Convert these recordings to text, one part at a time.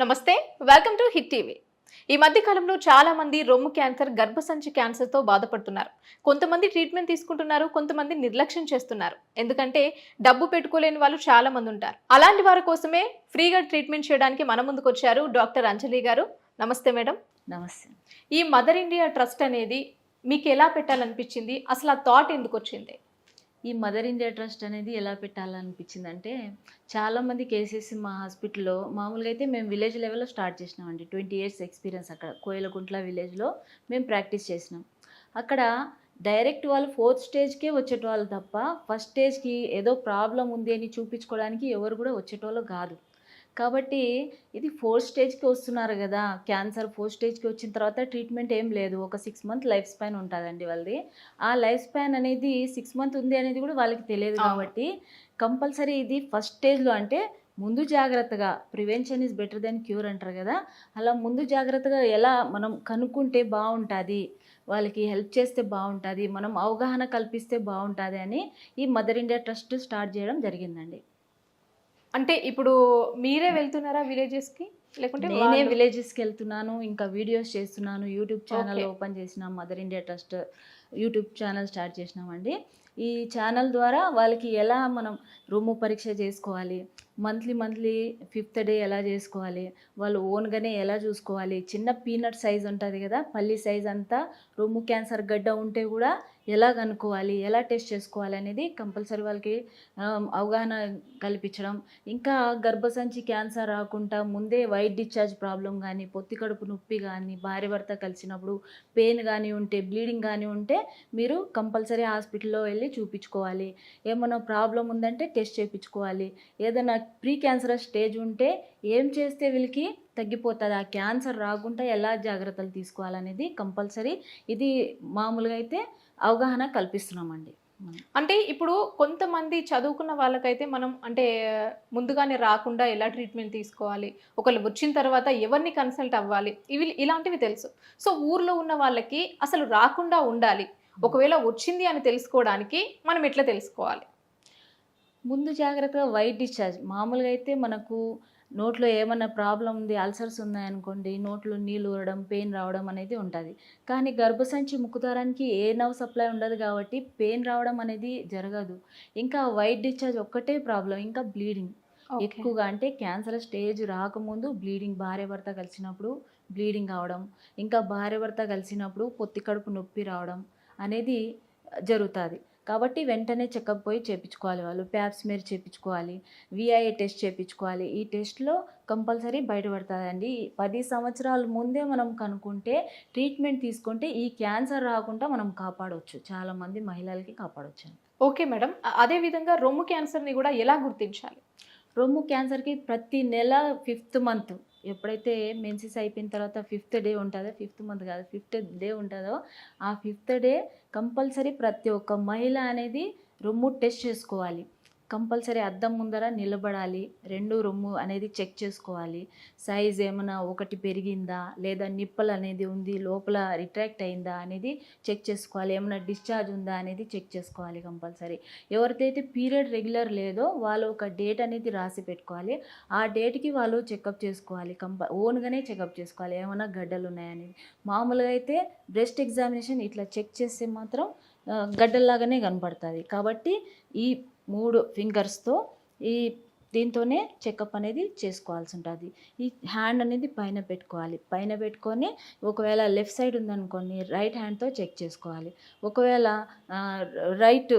నమస్తే welcome to hit TV. ఈ మధ్య కాలంలో చాలా మంది రొమ్ము క్యాన్సర్ గర్భసంచి క్యాన్సర్తో బాధపడుతున్నారు. కొంతమంది ట్రీట్మెంట్ తీసుకుంటున్నారు కొంతమంది నిర్లక్ష్యం చేస్తున్నారు. ఎందుకంటే డబ్బు పెట్టుకోలేని వాళ్ళు చాలా మంది ఉంటారు. అలాంటి వారి కోసమే ఫ్రీగా ట్రీట్మెంట్ చేయడానికి మన ముందుకు వచ్చారు డాక్టర్ అంజలి గారు. నమస్తే మేడం. నమస్తే. ఈ మదర్ ఇండియా ట్రస్ట్ అనేది మీకు ఎలా పెట్టాలనిపించింది? అసలు ఆ థాట్ ఎందుకు వచ్చింది? ఈ మదర్ ఇండియా ట్రస్ట్ అనేది ఎలా పెట్టాలనిపించింది అంటే చాలామంది కేసెస్ మా హాస్పిటల్లో మామూలుగా అయితే మేము విలేజ్ లెవెల్లో స్టార్ట్ చేసినామండి. ట్వంటీ ఇయర్స్ ఎక్స్పీరియన్స్ అక్కడ కోయలకుంట్ల విలేజ్లో మేము ప్రాక్టీస్ చేసినాం. అక్కడ డైరెక్ట్ వాళ్ళు ఫోర్త్ స్టేజ్కే వచ్చేటవాళ్ళు తప్ప ఫస్ట్ స్టేజ్కి ఏదో ప్రాబ్లం ఉంది అని చూపించుకోవడానికి ఎవరు కూడా వచ్చేటోళ్ళు కాదు. కాబట్టి ఇది ఫోర్త్ స్టేజ్కి వస్తున్నారు కదా క్యాన్సర్ ఫోర్త్ స్టేజ్కి వచ్చిన తర్వాత ట్రీట్మెంట్ ఏం లేదు. ఒక సిక్స్ మంత్ లైఫ్ స్పాన్ ఉంటుందండి వాళ్ళది. ఆ లైఫ్ స్పాన్ అనేది సిక్స్ మంత్ ఉంది అనేది కూడా వాళ్ళకి తెలియదు. కాబట్టి కంపల్సరీ ఇది ఫస్ట్ స్టేజ్లో అంటే ముందు జాగ్రత్తగా prevention is better then cure అంటారు కదా అలా ముందు జాగ్రత్తగా ఎలా మనం కనుక్కుంటే బాగుంటుంది వాళ్ళకి హెల్ప్ చేస్తే బాగుంటుంది మనం అవగాహన కల్పిస్తే బాగుంటుంది అని ఈ మదర్ ఇండియా ట్రస్ట్ స్టార్ట్ చేయడం జరిగిందండి. అంటే ఇప్పుడు మీరే వెళ్తున్నారా విలేజెస్కి లేకుంటే నేనే విలేజెస్కి వెళ్తున్నాను ఇంకా వీడియోస్ చేస్తున్నాను యూట్యూబ్ ఛానల్. ఓపెన్ చేసినాం mother India trust YouTube channel start చేసినామండి. ఈ ఛానల్ ద్వారా వాళ్ళకి ఎలా మనం రొమ్ము పరీక్ష చేసుకోవాలి మంత్లీ మంత్లీ ఫిఫ్త్ డే ఎలా చేసుకోవాలి వాళ్ళు ఓన్గానే ఎలా చూసుకోవాలి చిన్న పీనట్ సైజ్ ఉంటుంది కదా పల్లి సైజ్ అంతా రొమ్ము క్యాన్సర్ గడ్డ ఉంటే కూడా ఎలా కనుక్కోవాలి ఎలా టెస్ట్ చేసుకోవాలి అనేది కంపల్సరీ వాళ్ళకి అవగాహన కల్పించడం. ఇంకా గర్భసంచి క్యాన్సర్ రాకుండా ముందే వైట్ డిశ్చార్జ్ ప్రాబ్లం కానీ పొత్తి కడుపు నొప్పి కానీ భార్య భర్త కలిసినప్పుడు పెయిన్ కానీ ఉంటే బ్లీడింగ్ కానీ ఉంటే మీరు కంపల్సరీ హాస్పిటల్లో వెళ్ళి చూపించుకోవాలి. ఏమైనా ప్రాబ్లం ఉందంటే టెస్ట్ చేయించుకోవాలి ఏదైనా ప్రీ క్యాన్సర్ స్టేజ్ ఉంటే ఏం చేస్తే వీళ్ళకి తగ్గిపోతుంది? ఆ క్యాన్సర్ రాకుండా ఎలా జాగ్రత్తలు తీసుకోవాలనేది కంపల్సరీ. ఇది మామూలుగా అయితే అవగాహన కల్పిస్తున్నామండి. అంటే ఇప్పుడు కొంతమంది చదువుకున్న వాళ్ళకైతే మనం అంటే ముందుగానే రాకుండా ఎలా ట్రీట్మెంట్ తీసుకోవాలి ఒకళ్ళు వచ్చిన తర్వాత ఎవరిని కన్సల్ట్ అవ్వాలి ఇవి ఇలాంటివి తెలుసు. సో ఊర్లో ఉన్న వాళ్ళకి అసలు రాకుండా ఉండాలి. ఒకవేళ వచ్చింది అని తెలుసుకోవడానికి మనం ఎట్లా తెలుసుకోవాలి? ముందు జాగ్రత్తగా వైట్ డిశ్చార్జ్. మామూలుగా అయితే మనకు నోట్లో ఏమన్నా ప్రాబ్లం ఉంది అల్సర్స్ ఉన్నాయనుకోండి నోట్లో నీళ్ళు ఊరడం పెయిన్ రావడం అనేది ఉంటుంది. కానీ గర్భసంచి ముక్కుతారానికి ఏ నవ్ సప్లై ఉండదు కాబట్టి పెయిన్ రావడం అనేది జరగదు. ఇంకా వైట్ డిశ్చార్జ్ ఒక్కటే ప్రాబ్లం ఇంకా బ్లీడింగ్. ఎక్కువగా అంటే క్యాన్సర్ స్టేజ్ రాకముందు బ్లీడింగ్ భార్య భర్త కలిసినప్పుడు బ్లీడింగ్ అవడం ఇంకా భార్య భర్త కలిసినప్పుడు పొత్తి కడుపు నొప్పి రావడం అనేది జరుగుతుంది. కాబట్టి వెంటనే చెకప్ పోయి చేయించుకోవాలి వాళ్ళు. ప్యాప్స్మేర్ చేయించుకోవాలి విఐఏ టెస్ట్ చేయించుకోవాలి ఈ టెస్ట్లో కంపల్సరీ బయటపడుతుందండి. పది సంవత్సరాల ముందే మనం కనుక్కుంటే ట్రీట్మెంట్ తీసుకుంటే ఈ క్యాన్సర్ రాకుండా మనం కాపాడవచ్చు చాలామంది మహిళలకి కాపాడవచ్చు ఓకే మేడం. అ- అదే విధంగా రొమ్ము క్యాన్సర్ని కూడా ఎలా గుర్తించాలి? రొమ్ము క్యాన్సర్కి ప్రతి నెల ఫిఫ్త్ మంత్ ఎప్పుడైతే మెన్సెస్ అయిపోయిన తర్వాత ఫిఫ్త్ డే ఉంటుందో ఫిఫ్త్ మంత్ కాదు ఫిఫ్త్ డే ఉంటుందో ఆ ఫిఫ్త్ డే కంపల్సరీ ప్రతి ఒక్క మహిళ అనేది రొమ్ము టెస్ట్ చేసుకోవాలి. కంపల్సరీ అద్దం ముందర నిలబడాలి. రెండు రొమ్ము అనేది చెక్ చేసుకోవాలి. సైజ్ ఏమైనా ఒకటి పెరిగిందా? లేదా నిప్పలు అనేది ఉంది లోపల రిట్రాక్ట్ అయిందా అనేది చెక్ చేసుకోవాలి. ఏమైనా డిశ్చార్జ్ ఉందా అనేది చెక్ చేసుకోవాలి కంపల్సరీ. ఎవరికైతే పీరియడ్ రెగ్యులర్ లేదో వాళ్ళు ఒక డేట్ అనేది రాసి పెట్టుకోవాలి. ఆ డేట్కి వాళ్ళు చెకప్ చేసుకోవాలి. కంప ఓన్గానే చెకప్ చేసుకోవాలి. ఏమైనా గడ్డలు ఉన్నాయనేది మామూలుగా అయితే బ్రెస్ట్ ఎగ్జామినేషన్ ఇట్లా చెక్ చేస్తే మాత్రం గడ్డల్లాగానే కనపడుతుంది. కాబట్టి ఈ మూడు ఫింగర్స్తో ఈ దీంతోనే చెకప్ అనేది చేసుకోవాల్సి ఉంటుంది. ఈ హ్యాండ్ అనేది పైన పెట్టుకోవాలి. పైన పెట్టుకొని ఒకవేళ లెఫ్ట్ సైడ్ ఉందనుకోండి రైట్ హ్యాండ్తో చెక్ చేసుకోవాలి. ఒకవేళ రైట్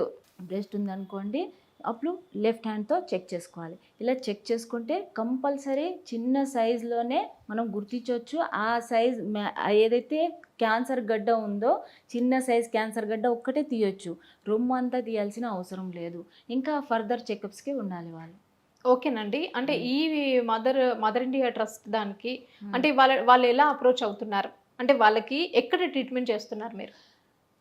బ్రెస్ట్ ఉందనుకోండి అప్పుడు లెఫ్ట్ హ్యాండ్తో చెక్ చేసుకోవాలి. ఇలా చెక్ చేసుకుంటే కంపల్సరీ చిన్న సైజులోనే మనం గుర్తించవచ్చు. ఆ సైజ్ ఏదైతే క్యాన్సర్ గడ్డ ఉందో చిన్న సైజ్ క్యాన్సర్ గడ్డ ఒక్కటే తీయొచ్చు. రొమ్ము అంతా తీయాల్సిన అవసరం లేదు. ఇంకా ఫర్దర్ చెకప్స్కి ఉండాలి వాళ్ళు. ఓకేనండి. అంటే ఈ మదర్ మదర్ ఇండియా ట్రస్ట్ దానికి అంటే వాళ్ళ వాళ్ళు ఎలా అప్రోచ్ అవుతున్నారు? అంటే వాళ్ళకి ఎక్కడ ట్రీట్మెంట్ చేస్తున్నారు మీరు?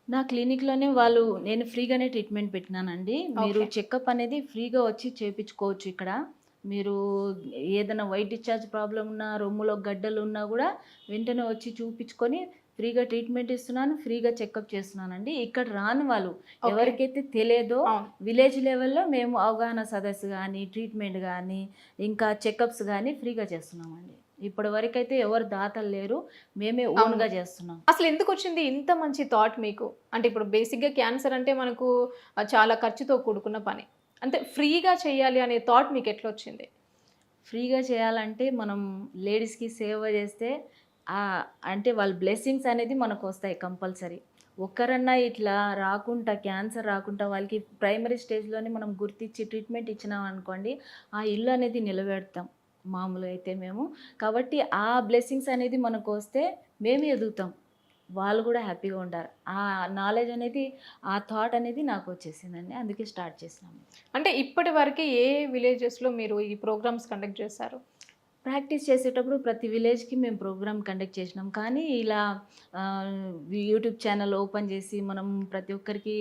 నా క్లినిక్లోనే వాళ్ళు నేను ఫ్రీగానే ట్రీట్మెంట్ పెట్టినానండి. మీరు. చెకప్ అనేది ఫ్రీగా వచ్చి చేయించుకోవచ్చు ఇక్కడ. మీరు ఏదైనా వైట్ డిశ్చార్జ్ ప్రాబ్లం ఉన్నా రొమ్ములో గడ్డలు ఉన్నా కూడా వెంటనే వచ్చి చూపించుకొని ఫ్రీగా ట్రీట్మెంట్ ఇస్తున్నాను ఫ్రీగా చెకప్ చేస్తున్నానండి. ఇక్కడ రాని వాళ్ళు. ఎవరికైతే తెలియదో విలేజ్ లెవెల్లో మేము అవగాహన సదస్సు కానీ ట్రీట్మెంట్ కానీ ఇంకా చెకప్స్ కానీ ఫ్రీగా చేస్తున్నామండి. ఇప్పటి వరకు అయితే ఎవరు దాతలు లేరు. మేమే. ఓన్గా చేస్తున్నాం. అసలు ఎందుకు వచ్చింది ఇంత మంచి థాట్ మీకు? అంటే ఇప్పుడు బేసిక్గా క్యాన్సర్ అంటే మనకు చాలా ఖర్చుతో కూడుకున్న పని. అంటే ఫ్రీగా చేయాలి అనే థాట్ మీకు ఎట్లా వచ్చింది? ఫ్రీగా చేయాలంటే మనం లేడీస్కి సేవ చేస్తే ఆ అంటే వాళ్ళ బ్లెస్సింగ్స్ అనేది మనకు వస్తాయి కంపల్సరీ. ఒక్కరన్నా ఇట్లా రాకుండా క్యాన్సర్ రాకుండా వాళ్ళకి ప్రైమరీ స్టేజ్లోనే మనం గుర్తించి ట్రీట్మెంట్ ఇచ్చినాం అనుకోండి ఆ ఇల్లు అనేది నిలబెడతాం. మామూలుగా అయితే మేము. కాబట్టి ఆ బ్లెస్సింగ్స్ అనేది మనకు వస్తే మేము ఎదుగుతాం. వాళ్ళు కూడా హ్యాపీగా ఉంటారు ఆ నాలెడ్జ్ అనేది ఆ థాట్ అనేది నాకు వచ్చేసిందండి. అందుకే స్టార్ట్ చేసినాము. అంటే ఇప్పటి వరకు ఏ విలేజెస్లో మీరు ఈ ప్రోగ్రామ్స్ కండక్ట్ చేశారు? ప్రాక్టీస్ చేసేటప్పుడు ప్రతి విలేజ్కి మేము ప్రోగ్రామ్ కండక్ట్ చేసినాం. కానీ ఇలా యూట్యూబ్ ఛానల్ ఓపెన్ చేసి మనం ప్రతి ఒక్కరికి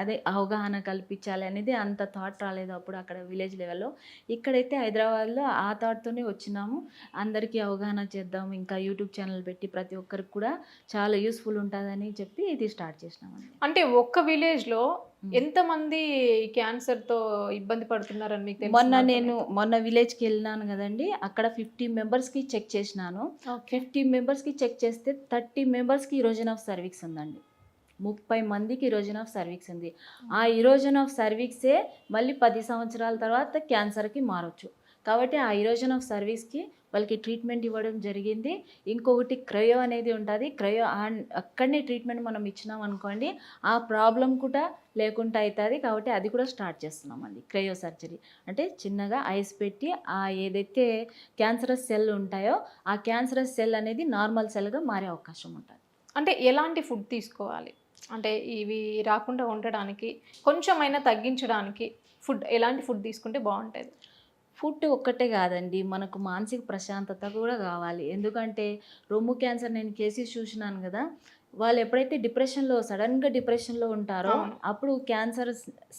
అదే అవగాహన కల్పించాలి అనేది అంత థాట్ రాలేదు అప్పుడు అక్కడ విలేజ్ లెవెల్లో. ఇక్కడైతే హైదరాబాద్లో ఆ థాట్తోనే వచ్చినాము. అందరికీ అవగాహన చేద్దాం ఇంకా యూట్యూబ్ ఛానల్ పెట్టి ప్రతి ఒక్కరికి కూడా చాలా యూస్ఫుల్ ఉంటుందని చెప్పి ఇది స్టార్ట్ చేసినాం అంటే ఒక్క విలేజ్లో ఎంతమంది క్యాన్సర్తో ఇబ్బంది పడుతున్నారని మీకు మొన్న నేను మొన్న విలేజ్కి వెళ్ళినాను కదండి అక్కడ ఫిఫ్టీ మెంబర్స్కి చెక్ చేసినాను. ఫిఫ్టీ మెంబర్స్కి చెక్ చేస్తే థర్టీ మెంబర్స్కి ఇరోజన్ ఆఫ్ సర్వీస్ ఉందండి. ముప్పై మందికి ఇరోజన్ ఆఫ్ సర్వీస్ ఉంది. ఆ ఇరోజన్ ఆఫ్ సర్వీక్సే మళ్ళీ పది సంవత్సరాల తర్వాత క్యాన్సర్కి మారచ్చు. కాబట్టి ఆ ఇరోజన్ ఆఫ్ సర్వీస్కి వాళ్ళకి ట్రీట్మెంట్ ఇవ్వడం జరిగింది. ఇంకొకటి క్రయో అనేది ఉంటుంది. క్రయో అక్కడనే ట్రీట్మెంట్ మనం ఇచ్చినాం అనుకోండి ఆ ప్రాబ్లం కూడా లేకుండా అవుతుంది కాబట్టి అది కూడా స్టార్ట్ చేస్తున్నామండి క్రయో సర్జరీ అంటే చిన్నగా ఐస్ పెట్టి ఆ ఏదైతే క్యాన్సరస్ సెల్ ఉంటాయో ఆ క్యాన్సరస్ సెల్ అనేది నార్మల్ సెల్గా మారే అవకాశం ఉంటుంది. అంటే ఎలాంటి ఫుడ్ తీసుకోవాలి? అంటే ఇవి రాకుండా ఉండడానికి కొంచెమైనా తగ్గించడానికి ఫుడ్ ఎలాంటి ఫుడ్ తీసుకుంటే బాగుంటుంది? ఫుడ్ ఒక్కటే కాదండి మనకు మానసిక ప్రశాంతత కూడా కావాలి. ఎందుకంటే రొమ్ము క్యాన్సర్ నేను కేసెస్ చూసినాను కదా వాళ్ళు ఎప్పుడైతే డిప్రెషన్లో సడన్గా డిప్రెషన్లో ఉంటారో. అప్పుడు క్యాన్సర్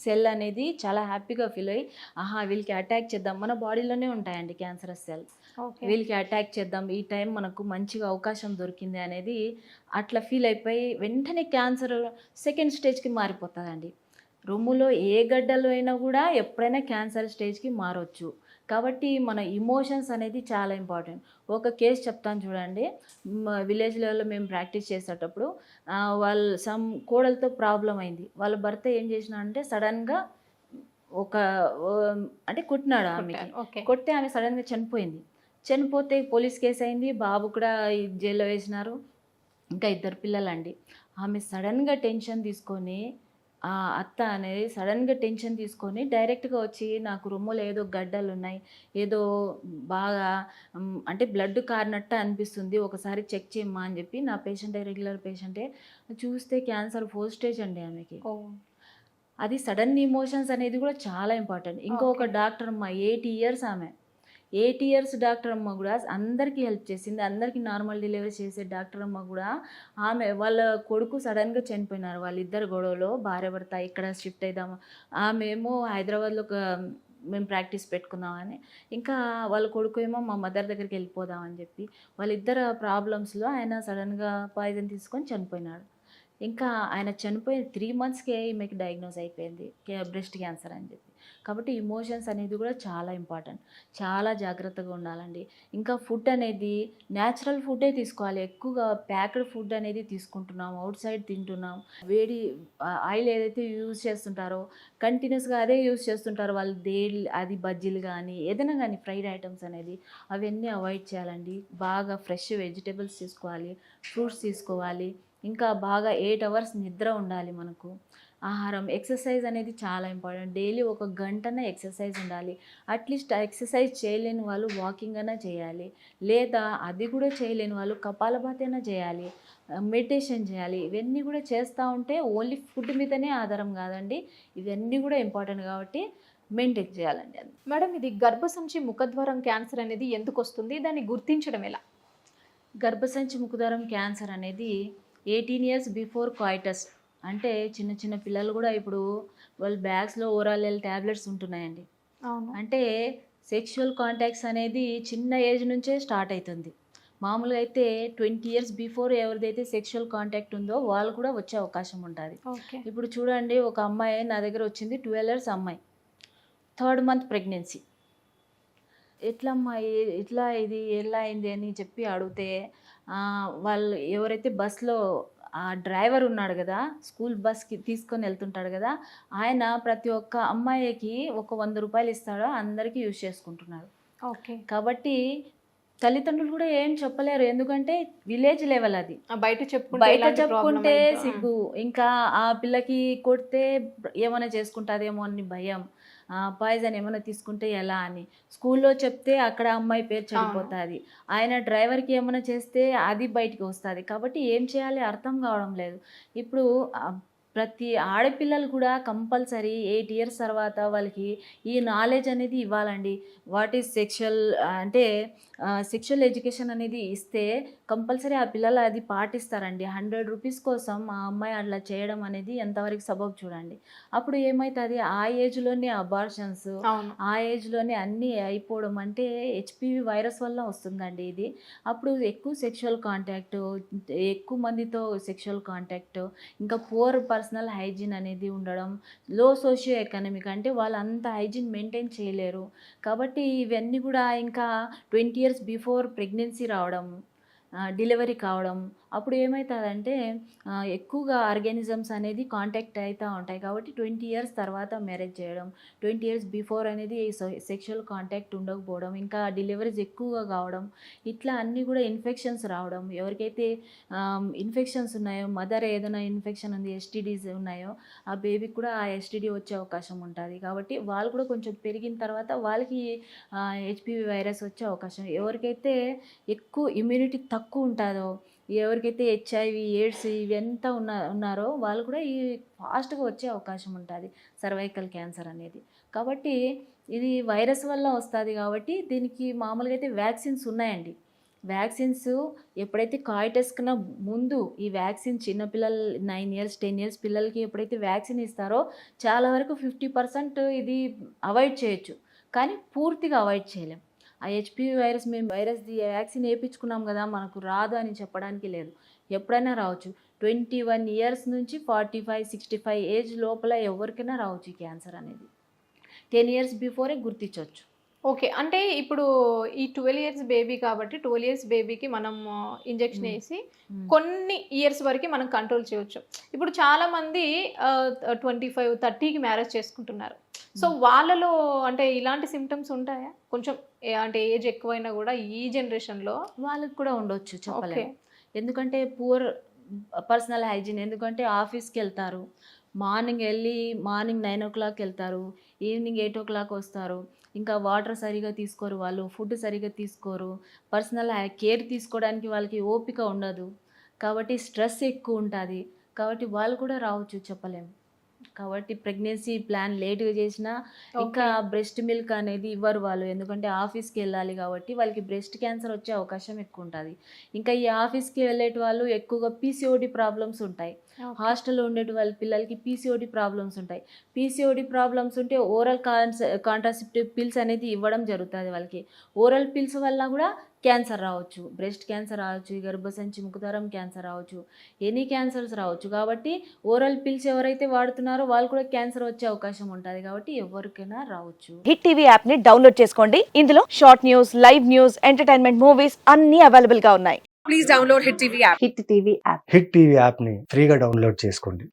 సెల్ అనేది చాలా హ్యాపీగా ఫీల్ అయ్యి ఆహా వీళ్ళకి అటాక్ చేద్దాం. మన బాడీలోనే ఉంటాయండి క్యాన్సర్ సెల్. వీళ్ళకి అటాక్ చేద్దాం ఈ టైం మనకు మంచిగా అవకాశం దొరికింది అనేది అట్లా ఫీల్ అయిపోయి వెంటనే క్యాన్సర్ సెకండ్ స్టేజ్కి మారిపోతుందండి. రొమ్ములో ఏ గడ్డలో అయినా కూడా ఎప్పుడైనా క్యాన్సర్ స్టేజ్కి మారొచ్చు. కాబట్టి మన ఇమోషన్స్ అనేది చాలా ఇంపార్టెంట్ ఒక కేసు చెప్తాను చూడండి. విలేజ్ లెవెల్లో మేము ప్రాక్టీస్ చేసేటప్పుడు వాళ్ళ సమ్ కోడలతో ప్రాబ్లం అయింది. వాళ్ళ భర్త ఏం చేసిన అంటే సడన్గా ఒక అంటే కుట్టినాడు ఆమెకి. ఓకే. కొట్టి ఆమె సడన్గా చనిపోయింది. చనిపోతే పోలీస్ కేసు అయింది. బాబు కూడా జైల్లో వేసినారు. ఇంకా ఇద్దరు పిల్లలండి. ఆమె సడన్గా టెన్షన్ తీసుకొని ఆ అత్త అనేది సడన్గా టెన్షన్ తీసుకొని డైరెక్ట్గా వచ్చి నాకు రొమ్ములో ఏదో గడ్డలు ఉన్నాయి ఏదో బాగా అంటే బ్లడ్ కారినట్టు అనిపిస్తుంది ఒకసారి చెక్ చేయమ్మా అని చెప్పి నా పేషెంటే రెగ్యులర్ పేషెంటే చూస్తే క్యాన్సర్ ఫోర్ స్టేజ్ అండి ఆమెకి. అది సడన్ ఇమోషన్స్ అనేది కూడా చాలా ఇంపార్టెంట్. ఇంకొక. డాక్టర్ అమ్మ ఎయిటీ ఇయర్స్ ఆమె. ఎయిటీ ఇయర్స్ డాక్టర్ అమ్మ కూడా అందరికీ హెల్ప్ చేసింది. అందరికీ నార్మల్ డెలివరీ చేసే డాక్టర్ అమ్మ కూడా ఆమె వాళ్ళ కొడుకు సడన్గా చనిపోయినారు. వాళ్ళిద్దరు గొడవలో భార్య భర్త ఇక్కడ షిఫ్ట్ అవుదాము ఆమెమో హైదరాబాద్లో ఒక మేము ప్రాక్టీస్ పెట్టుకుందామని ఇంకా వాళ్ళ కొడుకు ఏమో మా మదర్ దగ్గరికి వెళ్ళిపోదామని చెప్పి వాళ్ళిద్దరు ప్రాబ్లమ్స్లో ఆయన సడన్గా పాయిజన్ తీసుకొని చనిపోయినాడు. ఇంకా ఆయన చనిపోయిన త్రీ మంత్స్కే ఈమెకి డయాగ్నోస్ అయిపోయింది. బ్రెస్ట్ క్యాన్సర్ అని చెప్పి. కాబట్టి ఇమోషన్స్ అనేది కూడా చాలా ఇంపార్టెంట్ చాలా జాగ్రత్తగా ఉండాలండి. ఇంకా ఫుడ్ అనేది న్యాచురల్ ఫుడ్డే తీసుకోవాలి. ఎక్కువగా ప్యాక్డ్ ఫుడ్ అనేది తీసుకుంటున్నాం. అవుట్ సైడ్ తింటున్నాం. వేడి ఆయిల్ ఏదైతే యూజ్ చేస్తుంటారో కంటిన్యూస్గా అదే యూజ్ చేస్తుంటారు వాళ్ళు దే అది బజ్జీలు కానీ ఏదైనా కానీ ఫ్రైడ్ ఐటమ్స్ అనేది అవన్నీ అవాయిడ్ చేయాలండి. బాగా ఫ్రెష్ వెజిటేబుల్స్ తీసుకోవాలి ఫ్రూట్స్ తీసుకోవాలి. ఇంకా బాగా ఎయిట్ అవర్స్ నిద్ర ఉండాలి మనకు. ఆహారం ఎక్సర్సైజ్ అనేది చాలా ఇంపార్టెంట్. డైలీ ఒక గంటన ఎక్సర్సైజ్ ఉండాలి. అట్లీస్ట్ ఎక్సర్సైజ్ చేయలేని వాళ్ళు వాకింగ్ అయినా చేయాలి. లేదా అది కూడా చేయలేని వాళ్ళు కపాలభాతి అయినా చేయాలి. మెడిటేషన్ చేయాలి. ఇవన్నీ కూడా చేస్తూ ఉంటే ఓన్లీ ఫుడ్ మీదనే ఆధారం కాదండి. ఇవన్నీ కూడా ఇంపార్టెంట్ కాబట్టి మెయింటైన్ చేయాలండి అది. మేడం ఇది గర్భసంచి ముఖద్వారం క్యాన్సర్ అనేది ఎందుకు వస్తుంది? దాన్ని గుర్తించడం ఎలా? గర్భసంచి ముఖద్వారం క్యాన్సర్ అనేది ఎయిటీన్ ఇయర్స్ బిఫోర్ కాయిటస్. అంటే చిన్న చిన్న పిల్లలు కూడా ఇప్పుడు వాళ్ళ బ్యాగ్స్లో ఓవరాల్ ట్యాబ్లెట్స్ ఉంటున్నాయండి. అంటే సెక్షువల్ కాంటాక్ట్స్ అనేది చిన్న ఏజ్ నుంచే స్టార్ట్ అవుతుంది మామూలుగా అయితే ట్వంటీ ఇయర్స్ బిఫోర్ ఎవరిదైతే సెక్షువల్ కాంటాక్ట్ ఉందో వాళ్ళు కూడా వచ్చే అవకాశం ఉంటుంది. ఇప్పుడు చూడండి ఒక అమ్మాయి నా దగ్గర వచ్చింది ట్వెల్వ్ ఇయర్స్ అమ్మాయి. థర్డ్ మంత్ ప్రెగ్నెన్సీ ఎట్లమ్మా ఇట్లా ఇది ఎలా అయింది అని చెప్పి అడిగితే వాళ్ళు ఎవరైతే బస్లో ఆ డ్రైవర్ ఉన్నాడు కదా స్కూల్ బస్కి తీసుకొని వెళ్తుంటాడు కదా ఆయన ప్రతి ఒక్క అమ్మాయికి ఒక వంద రూపాయలు ఇస్తాడో అందరికీ యూజ్ చేసుకుంటున్నాడు. ఓకే. కాబట్టి తల్లిదండ్రులు కూడా ఏం చెప్పలేరు. ఎందుకంటే విలేజ్ లెవెల్ అది. బయట చెప్పుకుంటే బయట చెప్పుకుంటే. సిగ్గు. ఇంకా ఆ పిల్లకి కొడితే ఏమైనా చేసుకుంటాదేమో అని భయం. పాయిజన్ ఏమైనా తీసుకుంటే ఎలా అని. స్కూల్లో చెప్తే అక్కడ అమ్మాయి పేరు చెడిపోతుంది. ఆయన డ్రైవర్కి ఏమైనా చేస్తే అది బయటికి వస్తుంది. కాబట్టి ఏం చేయాలి అర్థం కావడం లేదు. ఇప్పుడు ప్రతి ఆడపిల్లలు కూడా కంపల్సరీ ఎయిట్ ఇయర్స్ తర్వాత వాళ్ళకి ఈ నాలెడ్జ్ అనేది ఇవ్వాలండి. వాట్ ఈస్ సెక్షువల్ అంటే సెక్షువల్ ఎడ్యుకేషన్ అనేది ఇస్తే కంపల్సరీ ఆ పిల్లలు అది పాటిస్తారండి. హండ్రెడ్ రూపీస్ కోసం ఆ అమ్మాయి అట్లా చేయడం అనేది ఎంతవరకు సబబ్ చూడండి. అప్పుడు ఏమవుతుంది ఆ ఏజ్లోనే అబార్షన్స్ ఆ ఏజ్లోనే అన్నీ అయిపోవడం అంటే హెచ్పివి వైరస్ వల్ల వస్తుందండి ఇది. అప్పుడు ఎక్కువ సెక్షువల్ కాంటాక్ట్ ఎక్కువ మందితో సెక్షువల్ కాంటాక్ట్ ఇంకా పూర్ పర్సనల్ హైజీన్ అనేది ఉండడం లో సోషియో ఎకనామిక్ అంటే వాళ్ళు అంత హైజీన్ మెయింటైన్ చేయలేరు. కాబట్టి ఇవన్నీ కూడా ఇంకా ట్వంటీ ఇయర్స్ బిఫోర్ ప్రెగ్నెన్సీ రావడం డెలివరీ కావడం అప్పుడు ఏమవుతుందంటే ఎక్కువగా ఆర్గానిజమ్స్ అనేది కాంటాక్ట్ అవుతూ ఉంటాయి. కాబట్టి ట్వంటీ ఇయర్స్ తర్వాత మ్యారేజ్ చేయడం ట్వంటీ ఇయర్స్ బిఫోర్ అనేది సెక్షువల్ కాంటాక్ట్ ఉండకపోవడం ఇంకా డెలివరీస్ ఎక్కువగా కావడం ఇట్లా అన్నీ కూడా ఇన్ఫెక్షన్స్ రావడం. ఎవరికైతే ఇన్ఫెక్షన్స్ ఉన్నాయో మదర్ ఏదైనా ఇన్ఫెక్షన్ ఉంది ఎస్టీడీస్ ఉన్నాయో ఆ బేబీకి కూడా ఆ ఎస్టీడీ వచ్చే అవకాశం ఉంటుంది. కాబట్టి వాళ్ళు కూడా కొంచెం పెరిగిన తర్వాత వాళ్ళకి హెచ్పివి వైరస్ వచ్చే అవకాశం. ఎవరికైతే ఎక్కువ ఇమ్యూనిటీ తక్కువ ఉంటుందో ఎవరికైతే హెచ్ఐవి ఎయిడ్స్ ఇవంతా ఉన్న ఉన్నారో వాళ్ళు కూడా ఈ ఫాస్ట్గా వచ్చే అవకాశం ఉంటుంది సర్వైకల్ క్యాన్సర్ అనేది. కాబట్టి ఇది వైరస్ వల్ల వస్తుంది కాబట్టి దీనికి మామూలుగా అయితే వ్యాక్సిన్స్ ఉన్నాయండి. వ్యాక్సిన్స్ ఎప్పుడైతే కాయిటస్ కన్నా ముందు ఈ వ్యాక్సిన్ చిన్నపిల్లలు నైన్ ఇయర్స్ టెన్ ఇయర్స్ పిల్లలకి ఎప్పుడైతే వ్యాక్సిన్ ఇస్తారో చాలా వరకు ఫిఫ్టీ పర్సెంట్ ఇది అవాయిడ్ చేయొచ్చు. కానీ పూర్తిగా అవాయిడ్ చేయలేం. ఆ హెచ్పివి వైరస్ మేము వైరస్ వ్యాక్సిన్ వేయించుకున్నాం కదా మనకు రాదు అని చెప్పడానికి లేదు. ఎప్పుడైనా రావచ్చు. ట్వంటీ వన్ ఇయర్స్ నుంచి forty five sixty five age లోపల ఎవరికైనా రావచ్చు ఈ క్యాన్సర్ అనేది. టెన్ ఇయర్స్ బిఫోరే గుర్తించవచ్చు. ఓకే. అంటే ఇప్పుడు ఈ ట్వెల్వ్ ఇయర్స్ బేబీ కాబట్టి ట్వెల్వ్ ఇయర్స్ బేబీకి మనం ఇంజెక్షన్ మ్మ్. వేసి కొన్ని ఇయర్స్ వరకు మనం కంట్రోల్ చేయొచ్చు. ఇప్పుడు చాలా మంది ట్వంటీ ఫైవ్ థర్టీకి మ్యారేజ్ చేసుకుంటున్నారు. సో వాళ్ళలో అంటే ఇలాంటి సిమ్టమ్స్ ఉంటాయా? కొంచెం అంటే ఏజ్ ఎక్కువైనా కూడా ఈ జనరేషన్లో వాళ్ళకి కూడా ఉండొచ్చు చెప్పలేము. ఎందుకంటే పూర్ పర్సనల్ హైజీన్ ఎందుకంటే ఆఫీస్కి వెళ్తారు మార్నింగ్ వెళ్ళి మార్నింగ్ నైన్ ఓ క్లాక్ వెళ్తారు ఈవినింగ్ ఎయిట్ ఓ క్లాక్ వస్తారు ఇంకా వాటర్ సరిగా తీసుకోరు వాళ్ళు ఫుడ్ సరిగా తీసుకోరు పర్సనల్ కేర్ తీసుకోవడానికి వాళ్ళకి ఓపిక ఉండదు కాబట్టి స్ట్రెస్ ఎక్కువ ఉంటుంది కాబట్టి వాళ్ళు కూడా రావచ్చు చెప్పలేము. కాబట్టి ప్రెగ్నెన్సీ ప్లాన్ లేట్గా చేసినా ఇంకా బ్రెస్ట్ మిల్క్ అనేది ఇవ్వరు వాళ్ళు. ఎందుకంటే ఆఫీస్కి వెళ్ళాలి కాబట్టి వాళ్ళకి బ్రెస్ట్ క్యాన్సర్ వచ్చే అవకాశం ఎక్కువ ఉంటుంది. ఇంకా ఈ ఆఫీస్కి వెళ్ళేటి వాళ్ళు ఎక్కువగా పీసీఓడి ప్రాబ్లమ్స్ ఉంటాయి. హాస్టల్లో ఉండే వాళ్ళ పిల్లలకి పీసీఓడి ప్రాబ్లమ్స్ ఉంటాయి. పీసీఓడి ప్రాబ్లమ్స్ ఉంటే ఓరల్ కాన్స్ కాంట్రాసెప్టివ్ పిల్స్ అనేది ఇవ్వడం జరుగుతుంది వాళ్ళకి. ఓరల్ పిల్స్ వల్ల కూడా క్యాన్సర్ రావచ్చు బ్రెస్ట్ క్యాన్సర్ రావచ్చు గర్భసంచి ముఖదరం క్యాన్సర్ రావచ్చు ఎనీ క్యాన్సర్స్ రావచ్చు. కాబట్టి ఓరల్ పిల్స్ ఎవరైతే వాడుతున్నారో వాళ్ళు కూడా క్యాన్సర్ వచ్చే అవకాశం ఉంటుంది. కాబట్టి ఎవరికైనా రావచ్చు. హిట్ టీవీ యాప్ని డౌన్లోడ్ చేసుకోండి. ఇందులో short news live news entertainment movies అన్ని అవైలబుల్గా ఉన్నాయి. Please download Hit TV app. Hit TV app hit TV యాప్ని ఫ్రీగా డౌన్లోడ్ చేసుకోండి.